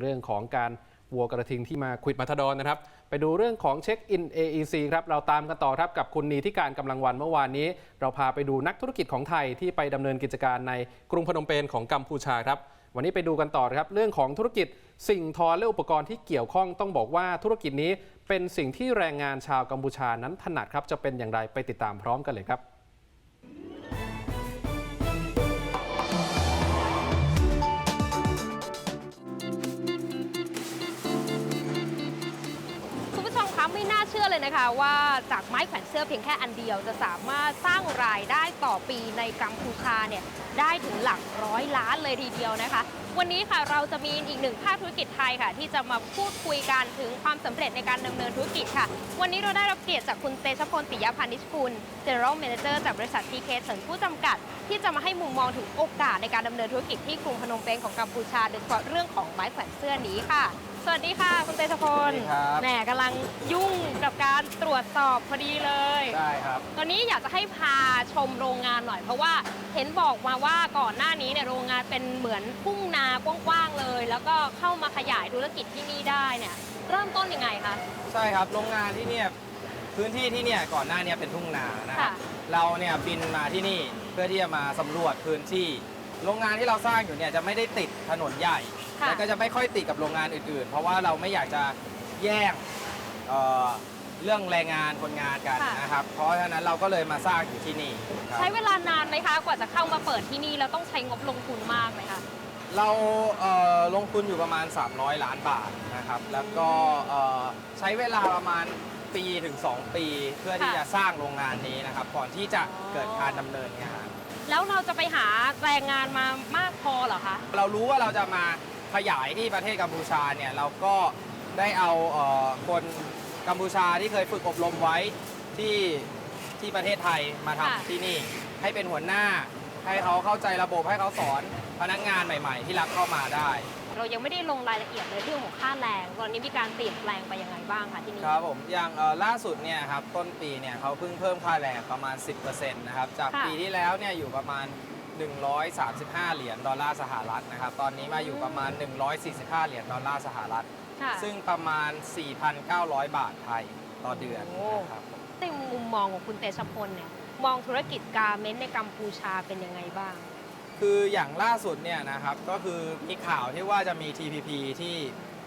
เรื่องของการวัวกระทิงที่มาควิดมาทดอนนะครับ ไปดูเรื่องของเช็คอิน AEC ครับ เราตามกันต่อครับกับคุณนีที่การกำลังวันเมื่อวานนี้ เราพาไปดูนักธุรกิจของไทยที่ไปดำเนินกิจการในกรุงพนมเปญของกัมพูชาครับ วันนี้ไปดูกันต่อครับ เรื่องของธุรกิจสิ่งทอและอุปกรณ์ที่เกี่ยวข้องต้องบอกว่าธุรกิจนี้เป็นสิ่งที่แรงงานชาวกัมพูชานั้นถนัดครับจะเป็นอย่างไรไปติดตามพร้อมกันเลยครับ เลยนะคะว่าจากไม้แขวนเสื้อเพียงแค่อันเดียว จะสามารถสร้างรายได้ต่อปีในกัมพูชาเนี่ยได้ถึงหลักร้อยล้านเลยทีเดียวนะคะ วันนี้ค่ะเราจะมีอีกหนึ่งภาคธุรกิจไทยค่ะ ที่จะมาพูดคุยกันถึงความสำเร็จในการดำเนินธุรกิจค่ะ วันนี้เราได้รับเกียรติจากคุณเตชพลปิยพานิชกุล General Manager จากบริษัท TK เฉินผู้จำกัด ที่จะมาให้มุมมองถึงโอกาสในการดำเนินธุรกิจที่กรุงพนมเปญของกัมพูชาโดยเฉพาะเรื่องของไม้แขวนเสื้อนี้ค่ะ สวัสดีค่ะคุณเตชะพลสวัสดีครับ แหมกำลังยุ่งกับการตรวจสอบพอดีเลย ได้ครับ ตอนนี้อยากจะให้พาชมโรงงานหน่อยเพราะว่าเห็นบอกมาว่าก่อนหน้านี้เนี่ยโรงงานเป็นเหมือนทุ่งนากว้างๆเลย แล้วก็เข้ามาขยายธุรกิจที่นี่ได้เนี่ย เริ่มต้นยังไงคะ ใช่ครับ โรงงานที่เนี่ยพื้นที่ที่เนี่ยก่อนหน้าเนี่ยเป็นทุ่งนานะครับค่ะ เราเนี่ยบินมาที่นี่เพื่อที่จะมาสำรวจพื้นที่ โรงงานที่เราสร้างอยู่เนี่ยจะไม่ได้ติดถนนใหญ่ ค่ะ และก็จะไม่ค่อยติดกับโรงงานอื่น ๆ เพราะว่าเราไม่อยากจะแย่งเอ่อเรื่องแรงงานคนงานกันนะครับ เพราะฉะนั้นเราก็เลยมาสร้างอยู่ที่นี่ครับ ใช้เวลานานไหมคะ กว่าจะเข้ามาเปิดที่นี่แล้วต้องใช้งบลงทุนมากไหมคะ เราเอ่อลงทุนอยู่ประมาณ 300 ล้านบาทนะครับ แล้วก็เอ่อใช้เวลาประมาณปีถึง 2 ปี เพื่อที่ค่ะ จะสร้างโรงงานนี้นะครับ ก่อนที่จะอ๋อเกิดการดำเนินงาน แล้วเราจะไปหาแรงงานมามากพอเหรอคะ เรารู้ว่าเราจะมา ขยายที่ประเทศกัมพูชาเนี่ยเราก็ได้เอาเอ่อคนกัมพูชาที่เคยฝึกอบรมไว้ที่ที่ประเทศไทยมาค่ะทำที่นี่ ให้เป็นหัวหน้า ให้เขาเข้าใจระบบให้เขาสอนพนักงานใหม่ ๆ ที่รับเข้ามาได้ เรายังไม่ได้ลงรายละเอียดเลยเรื่องของค่าแรง ตอนนี้มีการเปลี่ยนแปลงไปยังไงบ้างคะที่นี่ ครับผมอย่างเอ่อล่าสุดเนี่ยครับต้นปีเนี่ยเขาเพิ่งเพิ่มค่าแรงประมาณ 10%นะครับจากค่ะ ปีที่แล้วเนี่ยอยู่ประมาณ 135 เหรียญดอลลาร์สหรัฐนะครับ ตอนนี้มาอยู่ประมาณ 145 เหรียญดอลลาร์สหรัฐ ค่ะซึ่งประมาณ 4,900 บาทไทยต่อเดือนโอ้นะครับ ในมุมมองของคุณเตชะพลเนี่ย มองธุรกิจการเมนต์ในกัมพูชาเป็นยังไงบ้าง คืออย่างล่าสุดเนี่ยนะครับก็คือมีข่าวที่ว่าจะมี TPP ที่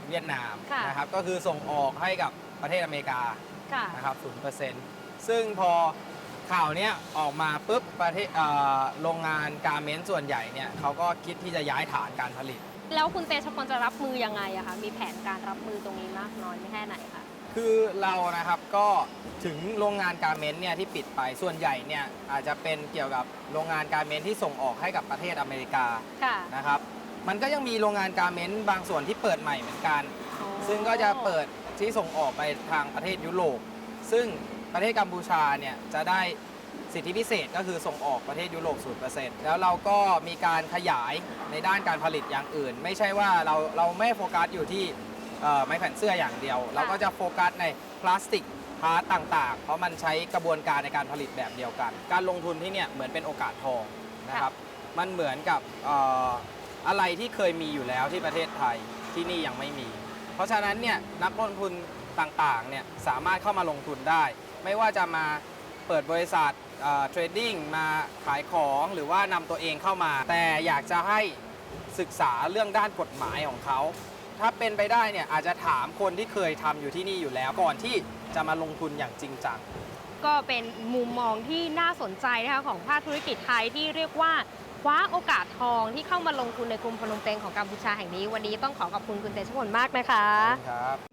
เวียดนามค่ะ นะครับก็คือส่งออกให้กับประเทศอเมริกาค่ะ นะครับ0%ซึ่งพอ ข่าวเนี้ยออกมาปุ๊บประเทศเอ่อโรงงานการเมนต์ส่วนใหญ่เนี่ยเขาก็คิดที่จะย้ายฐานการผลิต แล้วคุณเตชะพลจะรับมือยังไงอะคะมีแผนการรับมือตรงนี้มากน้อยไม่แค่ไหนคะ คือเรานะครับก็ถึงโรงงานการเมนต์เนี่ยที่ปิดไปส่วนใหญ่เนี่ยอาจจะเป็นเกี่ยวกับโรงงานการเมนต์ที่ส่งออกให้กับประเทศอเมริกาค่ะนะครับ มันก็ยังมีโรงงานการเมนต์บางส่วนที่เปิดใหม่เหมือนกัน ซึ่งก็จะเปิดที่ส่งออกไปทางประเทศยุโรป ซึ่งประเทศกัมพูชาเนี่ยจะได้สิทธิพิเศษก็คือส่งออกประเทศยุโรป 0%แล้วเราก็มีการขยายในด้านการผลิตอย่างอื่น ไม่ใช่ว่าเราเราไม่โฟกัสอยู่ที่เอ่อไม้แผ่นเสื้ออย่างเดียว เราก็จะโฟกัสในพลาสติกพาร์ตต่างๆ เพราะมันใช้กระบวนการในการผลิตแบบเดียวกัน การลงทุนที่เนี่ยเหมือนเป็นโอกาสทองนะครับ มันเหมือนกับเอ่ออะไรที่เคยมีอยู่แล้วที่ประเทศไทยที่นี่ยังไม่มี เพราะฉะนั้นเนี่ยนักลงทุน ต่างๆเนี่ยสามารถเข้ามาลงทุนได้ ไม่ว่าจะมาเปิดบริษัทเทรดดิ้งมาขายของหรือว่านำตัวเองเข้ามา แต่อยากจะให้ศึกษาเรื่องด้านกฎหมายของเขา ถ้าเป็นไปได้เนี่ยอาจจะถามคนที่เคยทำอยู่ที่นี่อยู่แล้ว ก่อนที่จะมาลงทุนอย่างจริงจังก็เป็นมุมมองที่น่าสนใจนะคะของภาคธุรกิจไทยที่เรียกว่าคว้าโอกาสทองที่เข้ามาลงทุนในกรุงพนมเปญของกัมพูชาแห่งนี้ วันนี้ต้องขอขอบคุณคุณเตชะพลมากนะคะครับ